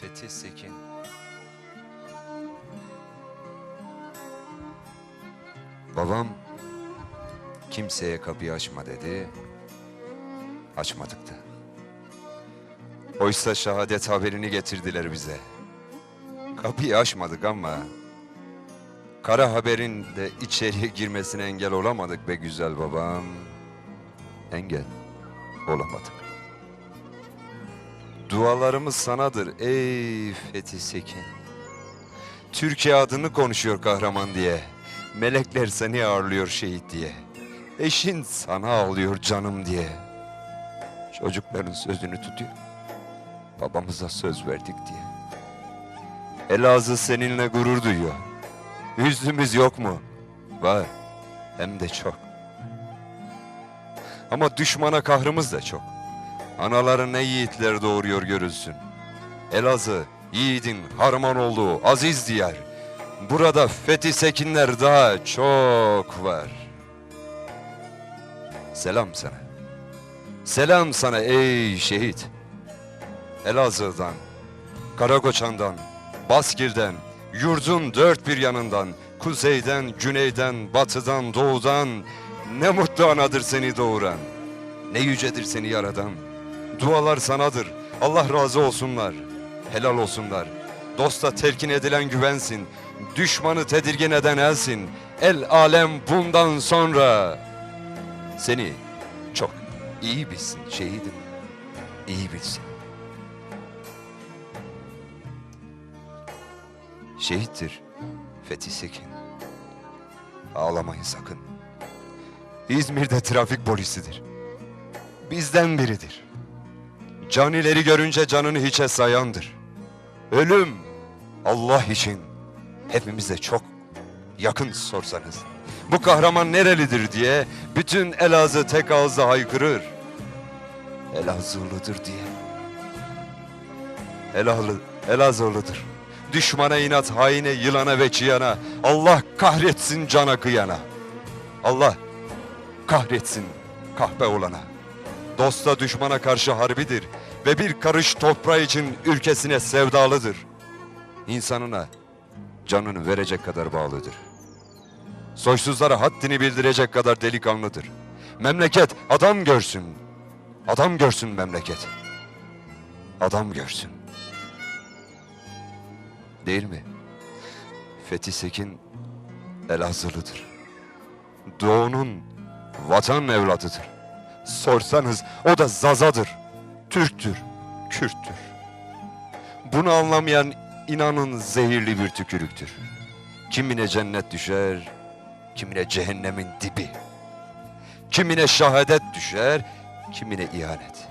Fethi Sekin Babam kimseye kapıyı açma dedi. Açmadık da. Oysa şehadet haberini getirdiler bize. Kapıyı açmadık ama kara haberin de içeriye girmesine engel olamadık be güzel babam. Engel olamadık. Dualarımız sanadır ey Fethi Sekin. Türkiye adını konuşuyor kahraman diye. Melekler seni ağırlıyor şehit diye. Eşin sana ağlıyor canım diye. Çocukların sözünü tutuyor. Babamıza söz verdik diye. Elazığ seninle gurur duyuyor. Yüzümüz yok mu? Var. Hem de çok. Ama düşmana kahrımız da çok. Anaları ne yiğitler doğuruyor görülsün. Elazığ, yiğidin harman olduğu aziz diyar. Burada fethi sekinler daha çok var. Selam sana. Selam sana ey şehit. Elazığ'dan, Karakoçan'dan, Baskil'den, yurdun dört bir yanından, kuzeyden, güneyden, batıdan, doğudan, ne mutlu anadır seni doğuran. Ne yücedir seni yaradan. Dualar sanadır. Allah razı olsunlar. Helal olsunlar. Dosta telkin edilen güvensin. Düşmanı tedirgin eden elsin. El alem bundan sonra. Seni çok iyi bilsin şehidim. İyi bilsin. Şehittir Fethi Sekin. Ağlamayın sakın. İzmir'de trafik polisidir. Bizden biridir. Canileri görünce canını hiçe sayandır. Ölüm Allah için hepimize çok yakın sorsanız. Bu kahraman nerelidir diye bütün Elazığ tek ağızla haykırır. Elazığlıdır diye. Elazığlı, Elazığlıdır. Düşmana inat, haine, yılana ve çiyana. Allah kahretsin cana kıyana. Allah kahretsin kahpe olana. Dosta düşmana karşı harbidir ve bir karış toprağı için ülkesine sevdalıdır. İnsanına canını verecek kadar bağlıdır. Soysuzlara haddini bildirecek kadar delikanlıdır. Memleket adam görsün. Adam görsün memleket. Adam görsün. Değil mi? Fethi Sekin Elazığlıdır. Doğu'nun vatan evladıdır. Sorsanız o da Zazadır. Türktür, Kürttür. Bunu anlamayan inanın zehirli bir tükürüktür. Kimine cennet düşer, kimine cehennemin dibi. Kimine şehadet düşer, kimine ihanet.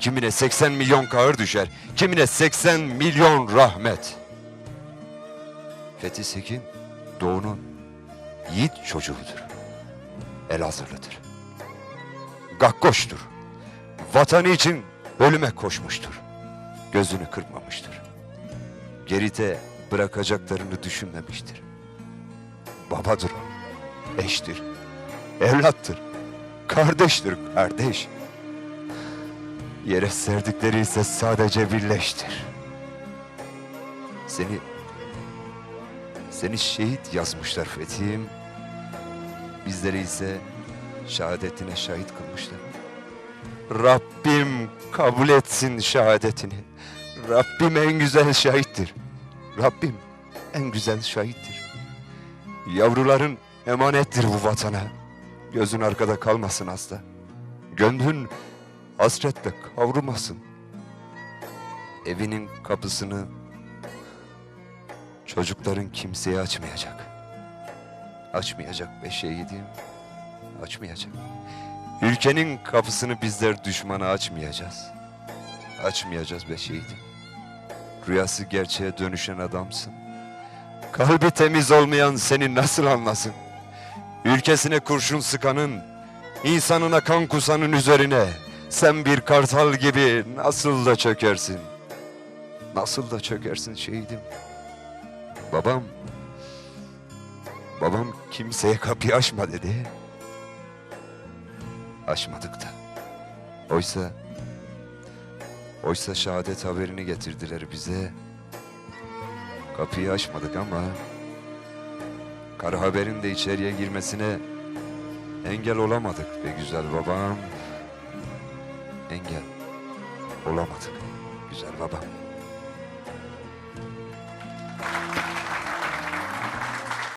Kimine 80 milyon kahır düşer, kimine 80 milyon rahmet. Fethi Sekin, Doğu'nun yiğit çocuğudur. Elazığlıdır. Gakkoştur. Vatanı için ölüme koşmuştur. Gözünü kırpmamıştır. Geride bırakacaklarını düşünmemiştir. Babadır o, eştir, evlattır, kardeştir kardeş. Yere serdikleri ise sadece birleştir. Seni, seni şehit yazmışlar Fethi'm. Bizleri ise şehadetine şahit kılmışlar. Rabbim kabul etsin şehadetini. Rabbim en güzel şahittir. Rabbim en güzel şahittir. Yavruların emanettir bu vatana. Gözün arkada kalmasın hasta. Gönlün hasretle kavrulmasın. Evinin kapısını çocukların kimseye açmayacak. Açmayacak be şehidim. Açmayacak. Ülkenin kapısını bizler düşmana açmayacağız. Açmayacağız be şehidim. Rüyası gerçeğe dönüşen adamsın. Kalbi temiz olmayan seni nasıl anlasın? Ülkesine kurşun sıkanın, insanına kan kusanın üzerine sen bir kartal gibi nasıl da çökersin? Nasıl da çökersin şehidim? Babam, babam kimseye kapıyı açma dedi. Açmadık da. Oysa Oysa şehadet haberini getirdiler bize. Kapıyı açmadık ama kara haberin de içeriye girmesine engel olamadık be güzel babam. Engel olamadık güzel babam.